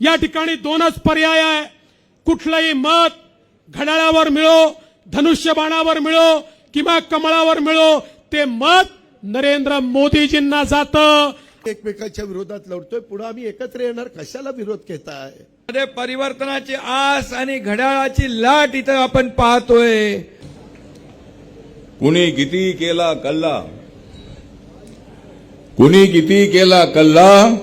या ठिकाणी दोनच पर्याय आहे. कुठलंही मत घड्याळावर मिळो धनुष्यबाणावर मिळो किंवा कमळावर मिळो ते मत नरेंद्र मोदीजींना जातं. एकमेकांच्या विरोधात लढतोय पुढे आम्ही एकत्र येणार कशाला विरोध घेताय? मध्ये परिवर्तनाची आस आणि घड्याळाची लाट इथं आपण पाहतोय. कुणी किती केला कल्ला? कुणी किती केला कल्ला?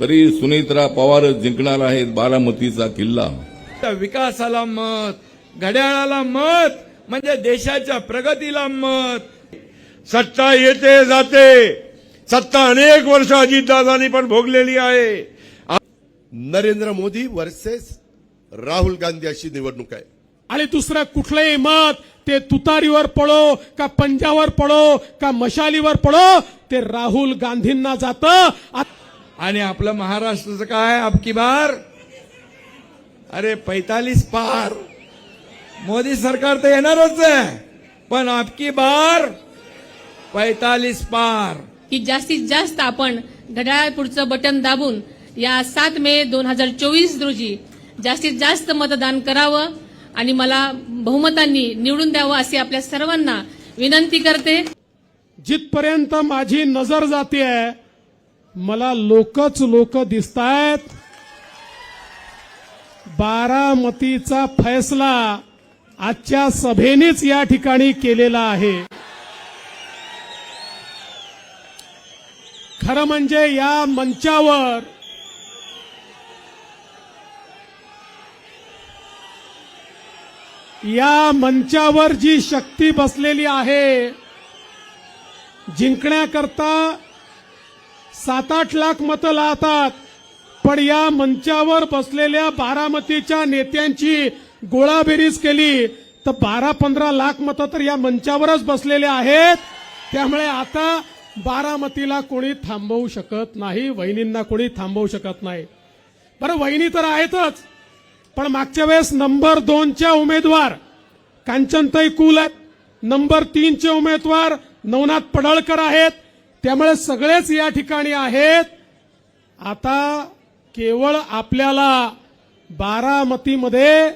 तरी सुनेत्रा पवारच जिंकणार आहेत बारामतीचा किल्ला. विकासाला मत घड्याळाला मत म्हणजे देशाच्या प्रगतीला मत. सत्ता येते जाते. सत्ता अनेक वर्ष अजितदादांनी पण भोगलेली आहे. नरेंद्र मोदी वर्सेस राहुल गांधी अशी निवडणूक आहे. आणि दुसरं कुठलंही मत ते तुतारीवर पडो का पंजावर पडो का मशालीवर पडो ते राहुल गांधींना जातं. आणि आपलं महाराष्ट्राचं काय? अबकी बार? अरे पैतालीस पार. मोदी सरकार तर येणारच आहे. पण अबकी बार? पैतालीस पार. की जास्तीत जास्त आपण घड्याळ पुढचं बटन दाबून या सात मे दोन हजार चोवीस रोजी जास्तीत जास्त मतदान करावं आणि मला बहुमतांनी निवडून द्यावं असे आपल्या सर्वांना विनंती करते. जिथपर्यंत माझी नजर जाते मला लोकच लोक दिसतायत. बारामतीचा फैसला आजच्या सभेनेच या ठिकाणी केलेला आहे. खरं म्हणजे या मंचावर या मंचावर जी शक्ती बसलेली आहे जिंकण्याकरता सात आठ लाख मतं लावतात पण या मंचावर बसलेल्या बारामतीच्या नेत्यांची गोळाबेरीज केली. तर बारा पंधरा लाख मतं तर या मंचावरच बसलेले आहेत. त्यामुळे आता बारामतीला कोणी थांबवू शकत नाही वहिनींना कोणी थांबवू शकत नाही. बरं वहिनी तर आहेतच. पण मागच्या वेळेस नंबर दोनच्या उमेदवार कांचनताई कुल आहेत. नंबर तीनचे उमेदवार नवनाथ पडळकर आहेत. त्यामुळे सगळेच या ठिकाणी आहेत. आता केवळ आपल्याला बारामतीमध्ये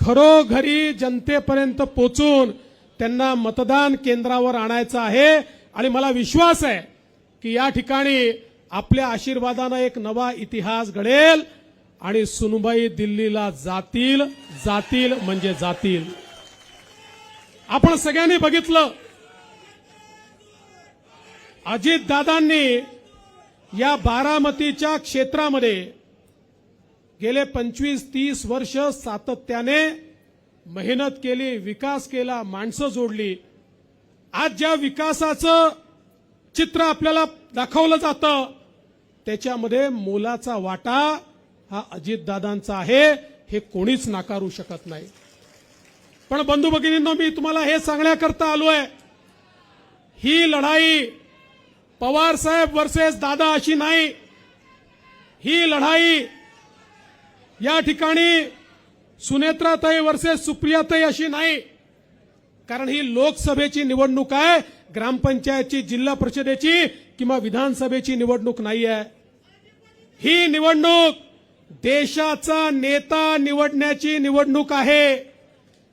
घरोघरी जनतेपर्यंत पोचून त्यांना मतदान केंद्रावर आणायचं आहे. आणि मला विश्वास आहे की या ठिकाणी आपल्या आशीर्वादानं एक नवा इतिहास घडेल आणि सुनबाई दिल्लीला जातील. जातील म्हणजे जातील. आपण सगळ्यांनी बघितलं अजित दादांनी या बारामतीच्या क्षेत्रामध्ये गेले पंचवीस तीस वर्ष सातत्याने मेहनत केली विकास केला माणसं जोडली. आज ज्या विकासाचं चित्र आपल्याला दाखवलं जातं त्याच्यामध्ये मोलाचा वाटा हा अजितदादांचा आहे हे कोणीच नाकारू शकत नाही. पण बंधू भगिनींना मी तुम्हाला हे सांगण्याकरता आलोय ही लढाई पवार साहेब वर्सेस दादा अशी नाही. ही लढाई या ठिकाणी सुनेत्राताई वर्सेस सुप्रियाताई अशी नाही. कारण ही लोकसभेची निवडणूक आहे ग्रामपंचायतची जिल्हा परिषदेची किंवा विधानसभेची निवडणूक नाही आहे ही निवडणूक देशाचा नेता निवडण्याची निवडणूक आहे.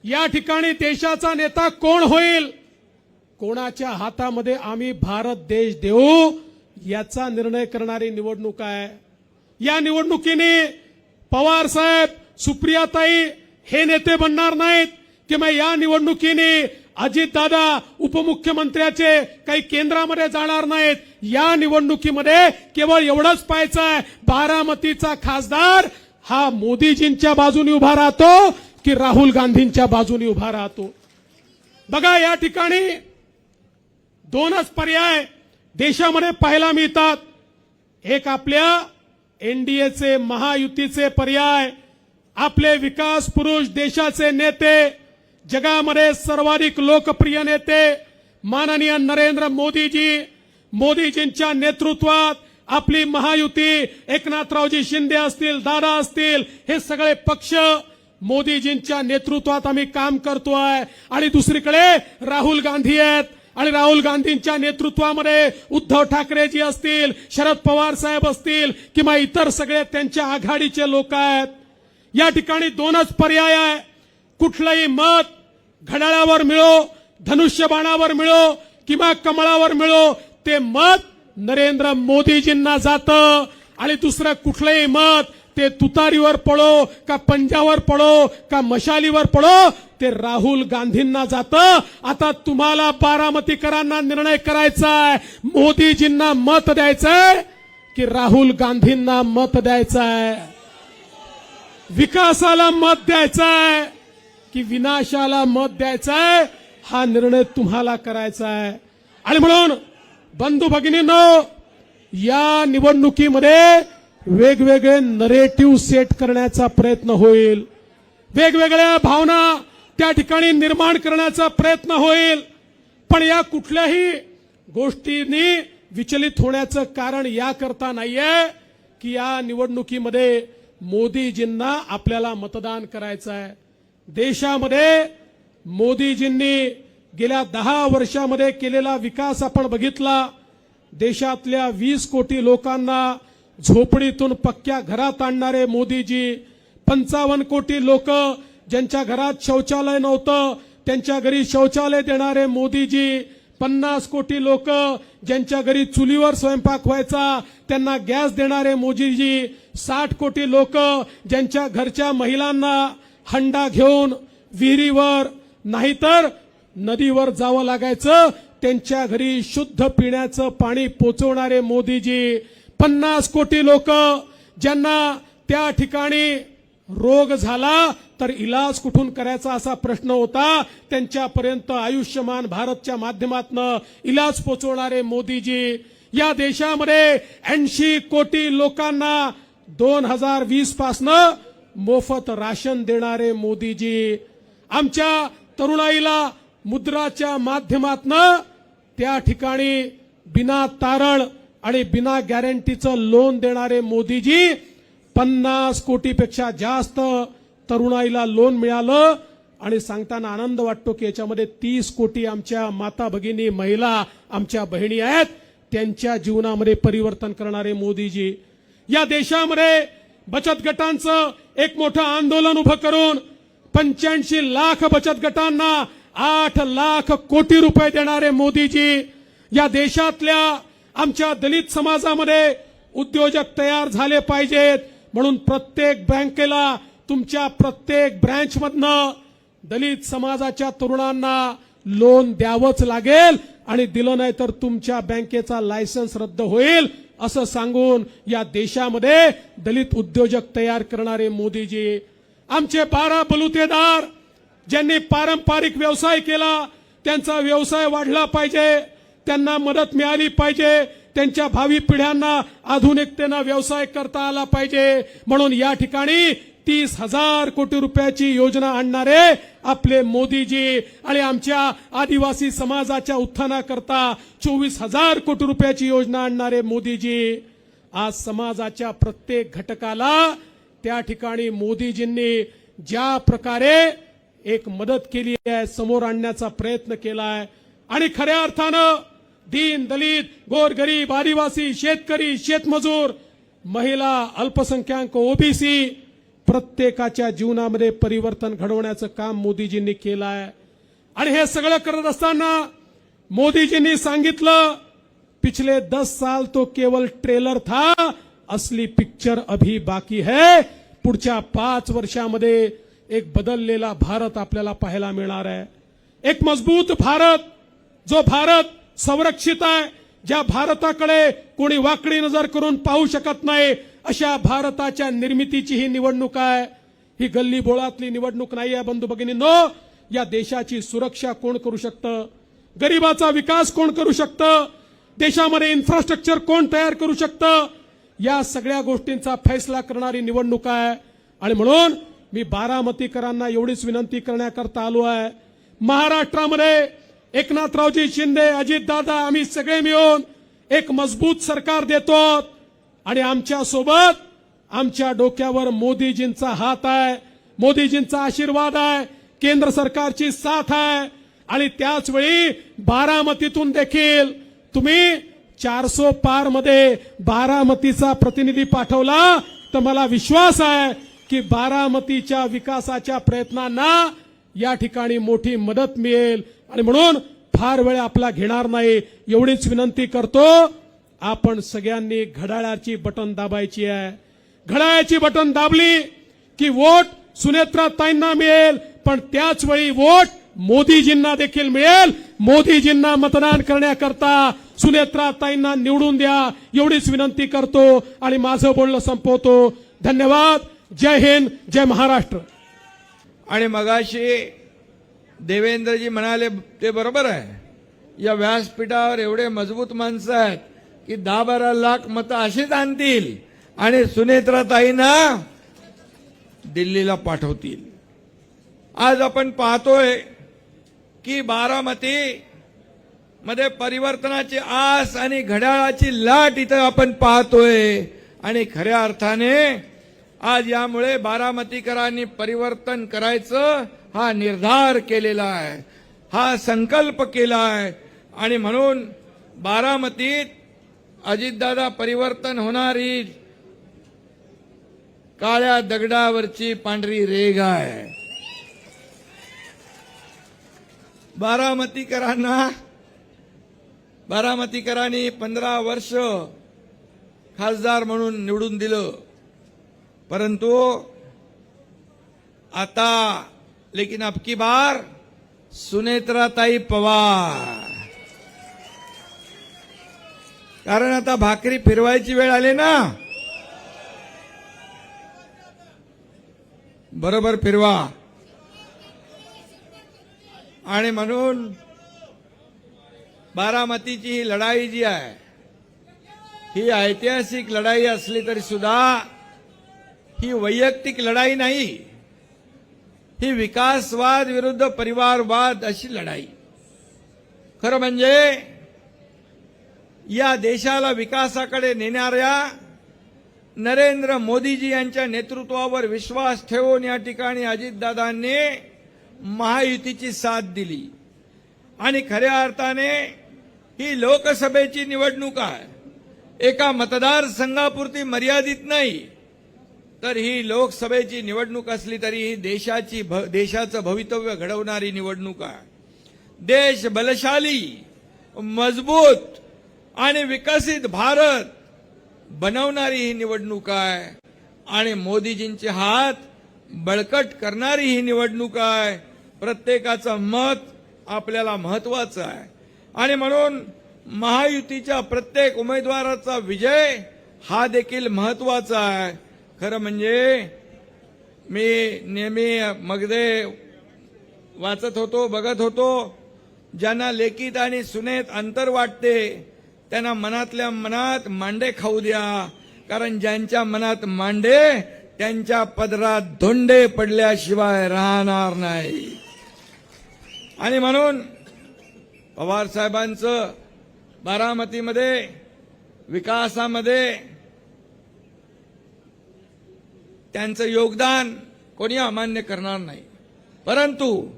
या ठिकाणी देशाचा नेता कोण होईल? कोणाच्या हातामध्ये आम्ही भारत देश देऊ याचा निर्णय करणारी निवडणूक आहे. या निवडणुकीने पवार साहेब सुप्रियाताई हे नेते बनणार नाहीत. किंवा या निवडणुकीने अजितदादा उपमुख्यमंत्र्याचे काही केंद्रामध्ये जाणार नाहीत. या निवडणुकीमध्ये केवळ एवढंच पाहायचं आहे. बारामतीचा खासदार हा मोदीजींच्या बाजूने उभा राहतो की राहुल गांधींच्या बाजूने उभा राहतो. बघा या ठिकाणी दोनच पर्याय देशामध्ये पाहायला मिळतात. एक आपल्या एनडीएचे महायुतीचे पर्याय आपले विकास पुरुष देशाचे नेते जगामध्ये सर्वाधिक लोकप्रिय नेते माननीय नरेंद्र मोदीजी. मोदीजींच्या नेतृत्वात आपली महायुती एकनाथरावजी शिंदे असतील दादा असतील हे सगळे पक्ष मोदीजींच्या नेतृत्वात आम्ही काम करतोय. आणि दुसरीकडे राहुल गांधी आहेत. आणि राहुल गांधींच्या नेतृत्वामध्ये उद्धव ठाकरेजी असतील शरद पवार साहेब असतील किंवा इतर सगळे त्यांच्या आघाडीचे लोक आहेत. या ठिकाणी दोनच पर्याय आहे. कुठलंही मत घड्याळावर मिळो धनुष्यबाणावर मिळो किंवा कमळावर मिळो ते मत नरेंद्र मोदीजींना जातं. आणि दुसरं कुठलंही मत ते तुतारीवर पडो का पंजावर पडो का मशालीवर पडो ते राहुल गांधींना जातं. आता तुम्हाला बारामतीकरांना निर्णय करायचा आहे. मोदीजींना मत द्यायचंय की राहुल गांधींना मत द्यायचंय. विकासाला मत द्यायचंय की विनाशाला मत द्यायचंय हा निर्णय तुम्हाला करायचा आहे. आणि म्हणून बंधू भगिनींनो या निवडणुकीमध्ये वेगवेगळे नरेटिव्ह सेट करण्याचा प्रयत्न होईल. वेगवेगळ्या भावना त्या ठिकाणी निर्माण करण्याचा प्रयत्न होईल. पण या कुठल्याही गोष्टींनी विचलित होण्याचं कारण याकरता नाहीये की या निवडणुकीमध्ये मोदीजींना आपल्याला मतदान करायचं आहे. देशामध्ये मोदीजींनी गेल्या दहा वर्षामध्ये केलेला विकास आपण बघितला. देशातल्या वीस कोटी लोकांना झोपडीतून पक्क्या घरात आणणारे मोदीजी. पंचावन्न कोटी लोक ज्यांच्या घरात शौचालय नव्हतं त्यांच्या घरी शौचालय देणारे मोदीजी. पन्नास कोटी लोक ज्यांच्या घरी चुलीवर स्वयंपाक व्हायचा त्यांना गॅस देणारे मोदीजी. साठ कोटी लोक ज्यांच्या घरच्या महिलांना हंडा घेऊन विहिरीवर नाहीतर नदीवर जावं लागायचं त्यांच्या घरी शुद्ध पिण्याचं पाणी पोचवणारे मोदीजी. पन्नास कोटी लोक ज्यांना त्या ठिकाणी रोग झाला तर इलाज कुठून करायचा असा प्रश्न होता त्यांच्यापर्यंत आयुष्यमान भारतच्या माध्यमातून इलाज पोचवणारे मोदीजी या देशामध्ये ऐंशी कोटी लोकांना दोन हजार वीस पासनं मोफत राशन देणारे मोदीजी. आमच्या तरुणाईला मुद्राच्या माध्यमातनं त्या ठिकाणी बिना तारण आणि बिना गॅरंटीचं लोन देणारे मोदीजी पन्नास कोटीपेक्षा जास्त तरुणाईला लोन मिळालं. आणि सांगताना आनंद वाटतो की याच्यामध्ये तीस कोटी आमच्या माता भगिनी महिला आमच्या बहिणी आहेत. त्यांच्या जीवनामध्ये परिवर्तन करणारे मोदीजी. या देशामध्ये बचत गटांचं एक मोठं आंदोलन उभं करून पंच्याऐंशी लाख बचत गटांना आठ लाख कोटी रुपये देणारे मोदीजी या देशातल्या आमच्या दलित समाजामध्ये उद्योजक तयार झाले पाहिजेत. म्हणून प्रत्येक बँकेला तुमच्या प्रत्येक ब्रँचमधनं दलित समाजाच्या तरुणांना लोन द्यावंच लागेल आणि दिलं नाही तर तुमच्या बँकेचा लायसन्स रद्द होईल असं सांगून या देशामध्ये दलित उद्योजक तयार करणारे मोदीजी आमचे बारा बलुतेदार ज्यांनी पारंपरिक व्यवसाय केला त्यांचा व्यवसाय वाढला पाहिजे. त्यांना मदत मिळाली पाहिजे. त्यांच्या भावी पिढ्यांना आधुनिकतेनं व्यवसाय करता आला पाहिजे. म्हणून या ठिकाणी तीस हजार कोटी रुपयाची योजना आणणारे आपले मोदीजी आणि आमच्या आदिवासी समाजाच्या उत्थानाकरता चोवीस हजार कोटी रुपयाची योजना आणणारे मोदीजी. आज समाजाच्या प्रत्येक घटकाला त्या ठिकाणी मोदीजींनी ज्या प्रकारे एक मदत केली आहे समोर आणण्याचा प्रयत्न केला आहे आणि खऱ्या अर्थानं दीन दलित गोरगरीब आदिवासी शेतकरी शेतमजूर महिला अल्पसंख्याक ओबीसी प्रत्येकाच्या जीवनामध्ये परिवर्तन घडवण्याचं काम मोदीजींनी केलं आहे आणि हे सगळं करत असताना मोदीजींनी सांगितलं पिछले दस साल तो केवळ ट्रेलर था असली पिक्चर अभी बाकी है. पुढच्या पाच वर्षामध्ये एक बदललेला भारत आपल्याला पाहायला मिळणार आहे. एक मजबूत भारत जो भारत संरक्षित आहे. ज्या भारताकडे कोणी वाकडी नजर करून पाहू शकत नाही अशा भारताच्या निर्मितीची ही निवडणूक आहे. ही गल्ली बोळातली निवडणूक नाही आहे बंधू भगिनींनो. या देशाची सुरक्षा कोण करू शकतं? गरिबाचा विकास कोण करू शकतं? देशामध्ये इन्फ्रास्ट्रक्चर कोण तयार करू शकतं? या सगळ्या गोष्टींचा फैसला करणारी निवडणूक आहे. आणि म्हणून मी बारामतीकरांना एवढीच विनंती करण्याकरता आलो आहे. महाराष्ट्रामध्ये एकनाथरावजी शिंदे अजितदादा आम्ही सगळे मिळून एक मजबूत सरकार देतो आणि आमच्यासोबत आमच्या डोक्यावर मोदीजींचा हात आहे. मोदीजींचा आशीर्वाद आहे. केंद्र सरकारची साथ आहे. आणि त्याचवेळी बारामतीतून देखील तुम्ही चारसो पारमध्ये बारामतीचा प्रतिनिधी पाठवला तर मला विश्वास आहे की बारामतीच्या विकासाच्या प्रयत्नांना या ठिकाणी मोठी मदत मिळेल. आणि म्हणून फार वेळ आपला घेणार नाही एवढीच विनंती करतो आपण सगळ्यांनी घड्याळाची बटन दाबायची आहे. घड्याळाची बटन दाबली की वोट सुनेत्राताईंना मिळेल पण त्याच वेळी वोट मोदीजींना देखील मिळेल. मोदीजींना मतदान करण्याकरता सुनेत्राताईंना निवडून द्या एवढीच विनंती करतो आणि माझं बोलणं संपवतो. धन्यवाद. जय हिंद जय महाराष्ट्र. आणि मगाशी देवेंद्रजी म्हणाले ते बरोबर आहे. या व्यासपीठावर एवढे मजबूत माणसं आहेत की दहा बारा लाख मतं अशीच आणतील आणि सुनेत्राताईंना दिल्लीला पाठवतील. आज आपण पाहतोय की बारामती मध्ये परिवर्तनाची आस आणि घड्याळाची लाट इथं आपण पाहतोय आणि खऱ्या अर्थाने आज यामुळे बारामतीकरांनी परिवर्तन करायचं हा निर्धार केलेला आहे. हा संकल्प केला आहे. आणि म्हणून बारामतीत अजितदादा परिवर्तन होणारी काळ्या दगडावरची पांढरी रेग आहे. बारामतीकरांना बारामतीकरांनी पंधरा वर्ष खासदार म्हणून निवडून दिलं. परंतु आता लेकिन अब की बार सुनेत्राताई पवार। कारण आता भाकरी फिरवायची वेळ आली ना? बरोबर फिरवा. आणि म्हणून बारामतीची ही लढाई जी आहे ही ऐतिहासिक लढाई असली तरी सुद्धा ही वैयक्तिक लढाई नाही. ही विकासवाद विरुद्ध परिवारवाद अशी लढाई. खरं म्हणजे या देशाला विकासाकडे नेणाऱ्या नरेंद्र मोदीजी यांच्या नेतृत्वावर विश्वास ठेवून या ठिकाणी अजितदादांनी महायुतीची साथ दिली. आणि खऱ्या अर्थाने ही लोकसभेची निवडणूक आहे. एका मतदारसंघापुरती मर्यादित नाही. तर ही लोकसभेची निवडणूक असली तरी ही देशाची भ- देशाचं भवितव्य घडवणारी निवडणूक आहे. देश बलशाली मजबूत आणि विकसित भारत बनवणारी ही निवडणूक आहे. आणि मोदीजींचे हात बळकट करणारी ही निवडणूक आहे. प्रत्येकाचं मत आपल्याला महत्वाचं आहे. आणि म्हणून महायुतीच्या प्रत्येक उमेदवाराचा विजय हा देखील महत्त्वाचा आहे. खरं म्हणजे मी नेहमी मगदे वाचत होतो बघत होतो. ज्यांना लेखित आणि सुनेत अंतर वाटते त्यांना मनातल्या मनात मांडे खाऊ द्या. कारण ज्यांच्या मनात मांडे त्यांच्या पदरात धोंडे पडल्याशिवाय राहणार नाही. आणि म्हणून पवार साहेबांचं बारामतीमध्ये विकासामध्ये त्यांचं योगदान कोणी अमान्य करणार नाही. परंतु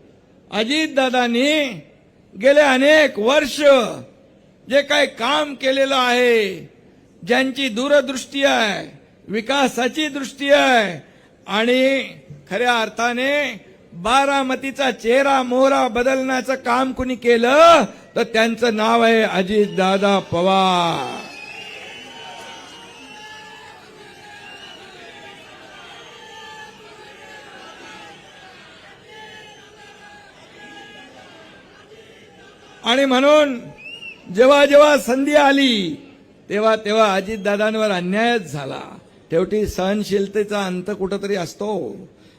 अजितदादांनी गेले अनेक वर्ष जे काही काम केलेलं आहे ज्यांची दूरदृष्टी आहे विकासाची दृष्टी आहे आणि खऱ्या अर्थाने बारामतीचा चेहरा मोहरा बदलण्याचं काम कुणी केलं तर त्यांचं नाव आहे अजितदादा पवार. आणि म्हणून जेव्हा जेव्हा संधी आली तेव्हा तेव्हा अजितदादांवर अन्यायच झाला. शेवटी सहनशीलतेचा अंत कुठंतरी असतो.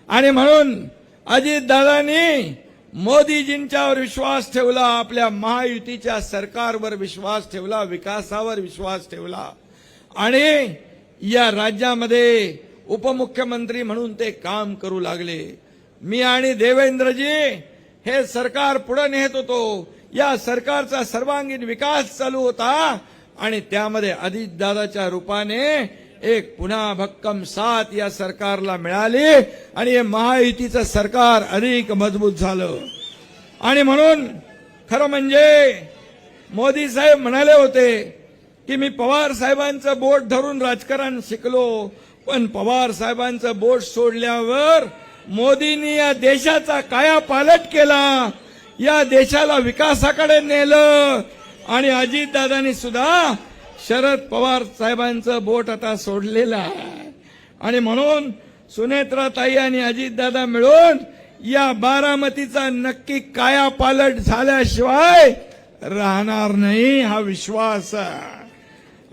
आणि म्हणून अजितदादांनी मोदीजींच्यावर विश्वास ठेवला आपल्या महायुतीच्या सरकारवर विश्वास ठेवला विकासावर विश्वास ठेवला. आणि या राज्यामध्ये उपमुख्यमंत्री म्हणून ते काम करू लागले. मी आणि देवेंद्रजी हे सरकार पुढे नेत होतो. या सरकारचा सर्वांगीण विकास चालू होता आणि त्यामध्ये अजितदादाच्या रूपाने एक पुन्हा भक्कम साथ या सरकारला मिळाली आणि हे महायुतीचं सरकार अधिक मजबूत झालं. आणि म्हणून खरं म्हणजे मोदी साहेब म्हणाले होते की मी पवार साहेबांचं बोट धरून राजकारण शिकलो पण पवार साहेबांचं बोट सोडल्यावर मोदींनी या देशाचा काया पालट केला या देशाला विकासाकडे नेलं. आणि अजितदादांनी सुद्धा शरद पवार साहेबांचं बोट आता सोडलेलं आहे. आणि म्हणून सुनेत्राताई आणि अजितदादा मिळून या बारामतीचा नक्की काया पालट झाल्याशिवाय राहणार नाही हा विश्वास आहे.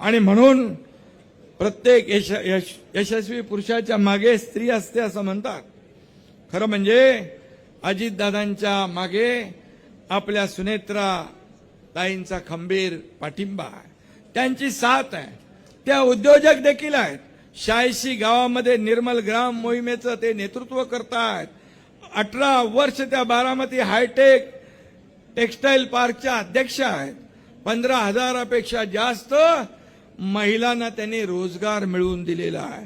आणि म्हणून प्रत्येक यश यश यशस्वी पुरुषाच्या मागे स्त्री असते असं म्हणतात. खरं म्हणजे अजितदादांच्या मागे आपल्या सुनेत्रा ताईंचा खंबीर पाठिंबा आहे. त्यांची साथ आहे. त्या उद्योजक देखील आहेत. शहाऐंशी गावामध्ये निर्मल ग्राम मोहिमेचं ते नेतृत्व करतात अठरा वर्ष त्या बारामती हायटेक टेक्सटाईल पार्कच्या अध्यक्ष आहेत. पंधरा हजारापेक्षा जास्त महिलांना त्यांनी रोजगार मिळवून दिलेला आहे.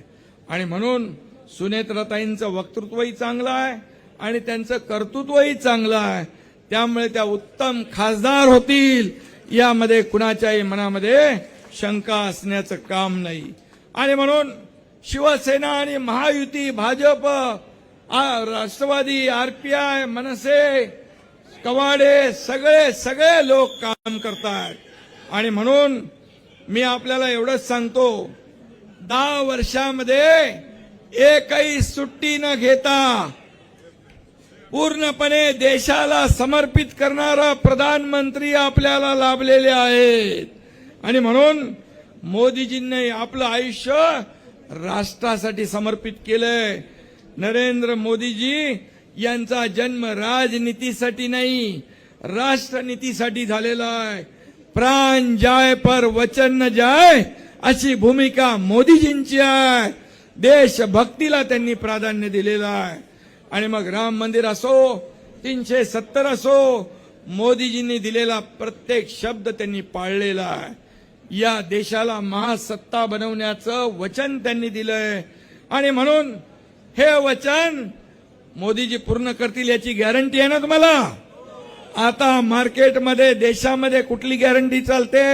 आणि म्हणून सुनेत्रताईंचं वक्तृत्वही चांगलं आहे. आणि त्यांचं कर्तृत्वही चांगलं आहे. त्यामुळे त्या उत्तम खासदार होतील यामध्ये कुणाच्याही मनामध्ये शंका असण्याचं काम नाही. आणि म्हणून शिवसेना आणि महायुती भाजप आ- राष्ट्रवादी आरपीआय मनसे कवाडे सगळे सगळे लोक काम करतात आणि म्हणून मी आपल्याला एवढंच सांगतो दहा वर्षामध्ये एकही सुट्टी न घेता पूर्णपणे देशाला समर्पित करणारा प्रधानमंत्री आपल्याला लाभलेले आहेत. आणि म्हणून मोदीजींनी आपलं आयुष्य राष्ट्रासाठी समर्पित केलंय. नरेंद्र मोदीजी यांचा जन्म राजनीतीसाठी नाही राष्ट्रनीतीसाठी झालेला आहे. प्राण जाय पर वचन न जाय अशी भूमिका मोदीजींची आहे. देशभक्तीला त्यांनी प्राधान्य दिलेलं आहे. आणि मग राम मंदिर असो तीनशे सत्तर असो मोदीजींनी दिलेला प्रत्येक शब्द त्यांनी पाळलेला आहे. या देशाला महासत्ता बनवण्याचं वचन त्यांनी दिलंय. आणि म्हणून हे वचन मोदीजी पूर्ण करतील याची गॅरंटी आहे ना तुम्हाला? आता मार्केटमध्ये देशामध्ये कुठली गॅरंटी चालते?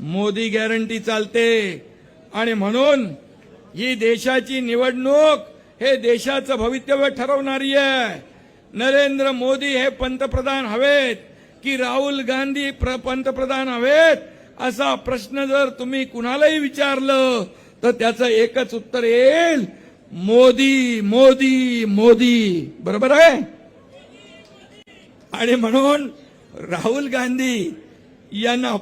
मोदी गॅरंटी चालते. आणि म्हणून ही देशाची निवडणूक हे देशाचं भवितव्य ठरवणारी आहे. नरेंद्र मोदी हे पंतप्रधान हवेत की राहुल गांधी प्र- पंतप्रधान हवेत? असा प्रश्न जर तुम्ही कुणालाही विचारलं तर त्याचं एकच उत्तर येईल. मोदी मोदी मोदी. बरोबर आहे? आणि म्हणून राहुल गांधी यांना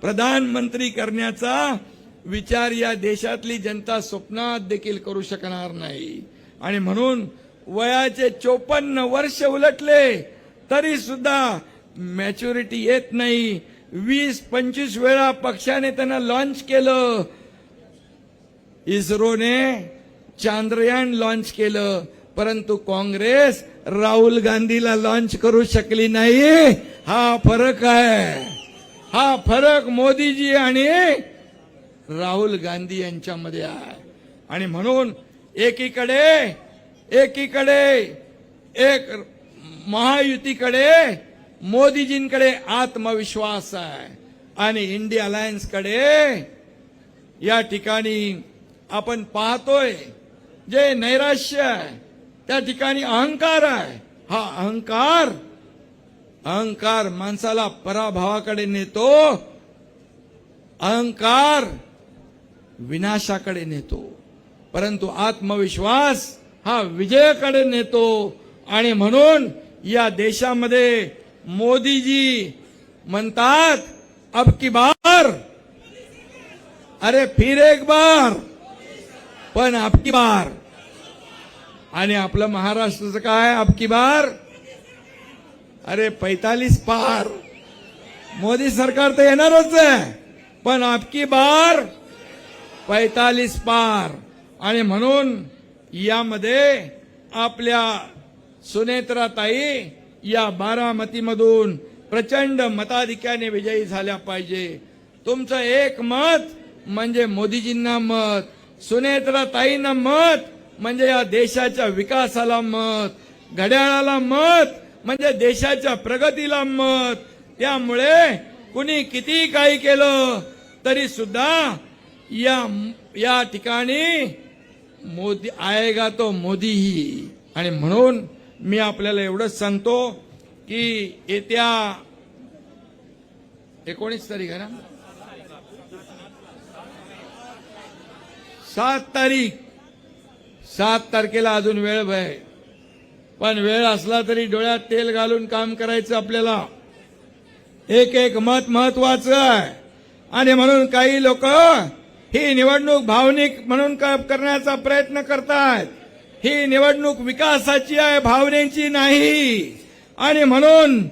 प्रधानमंत्री करण्याचा विचार या देशातली जनता स्वप्नात देखील करू शकणार नाही. आणि म्हणून वयाचे चोपन्न वर्ष उलटले तरी सुद्धा मॅच्युरिटी येत नाही. वीस पंचवीस वेळा पक्षाने त्यांना लॉन्च केलं. इस्रोने चांद्रयान लॉन्च केलं. परंतु काँग्रेस राहुल गांधीला लॉन्च करू शकली नाही. हा फरक आहे. हा फरक मोदीजी आणि राहुल गांधी यांच्यामध्ये आहे. आणि म्हणून एकीकडे एकीकडे एक महायुतीकडे मोदीजींकडे आत्मविश्वास आहे. आणि इंडिया अलायन्सकडे या ठिकाणी आपण पाहतोय जे नैराश्य आहे त्या ठिकाणी अहंकार आहे. हा अहंकार अहंकार माणसाला पराभवाकडे नेतो. अहंकार विनाशाकडे नेतो. परंतु आत्मविश्वास हा विजयाकडे नेतो. आणि म्हणून या देशामध्ये मोदीजी म्हणतात अब की बार. अरे फिर एक बार. पण अब की बार. आणि आपलं महाराष्ट्राचं काय? अब की बार. अरे पैतालीस पार. मोदी सरकार तर येणारच आहे. पण आपकी बार. पैतालीस पार. आणि म्हणून यामध्ये आपल्या सुनेत्राताई या बारामतीमधून प्रचंड मताधिक्याने विजयी झाल्या पाहिजे. तुमचं एक मत म्हणजे मोदीजींना मत सुनेत्राताईंना मत म्हणजे या देशाच्या विकासाला मत घड्याळाला मत म्हणजे देशाच्या प्रगतीला मत. त्यामुळे कुणी किती काही केलं तरी सुद्धा या या ठिकाणी मोदी आएगा तो मोदीही आणि म्हणून मी आपल्याला एवढंच सांगतो की येत्या एकोणीस तारीख आहे ना? सात तारीख. सात तारखेला अजून वेळ आहे पण वेळ असला तरी डोळ्यात तेल घालून काम करायचं आपल्याला. एक एक मत महत्वाचं आहे. आणि म्हणून काही लोक ही निवडणूक भावनिक म्हणून करण्याचा प्रयत्न करतात. ही निवडणूक विकासाची आहे भावनेची नाही. आणि म्हणून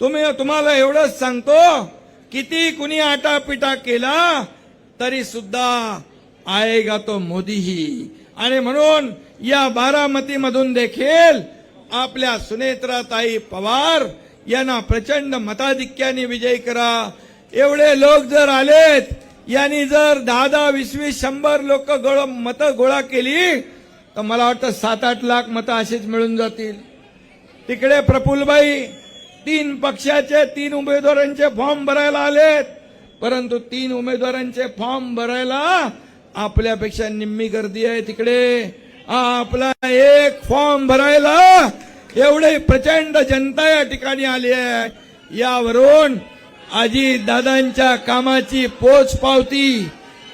तुम्ही तुम्हाला एवढंच सांगतो किती कुणी आटापिटा केला तरी सुद्धा आएगा तो मोदीही आणि म्हणून या बारामतीमधून देखील आपल्या सुनेत्राताई पवार यांना प्रचंड मताधिक्याने विजयी करा. एवढे लोक जर आलेत यांनी जर दहा दहा वीस वीस शंभर लोक गोळ मतं गोळा केली तर मला वाटतं सात आठ लाख मतं अशीच मिळून जातील. तिकडे प्रफुलबाई तीन पक्षाचे तीन उमेदवारांचे फॉर्म भरायला आलेत. परंतु तीन उमेदवारांचे फॉर्म भरायला आपल्यापेक्षा निम्मी गर्दी आहे तिकडे. आपला एक फॉर्म भरायला एवढे प्रचंड जनता या ठिकाणी आली आहे. यावरून आजी दादांच्या कामाची पोच पावती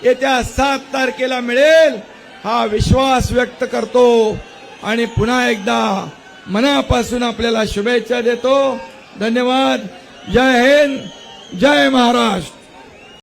येत्या सात तारखेला मिळेल हा विश्वास व्यक्त करतो. आणि पुन्हा एकदा मनापासून आपल्याला शुभेच्छा देतो. धन्यवाद. जय हिंद. जय महाराष्ट्र.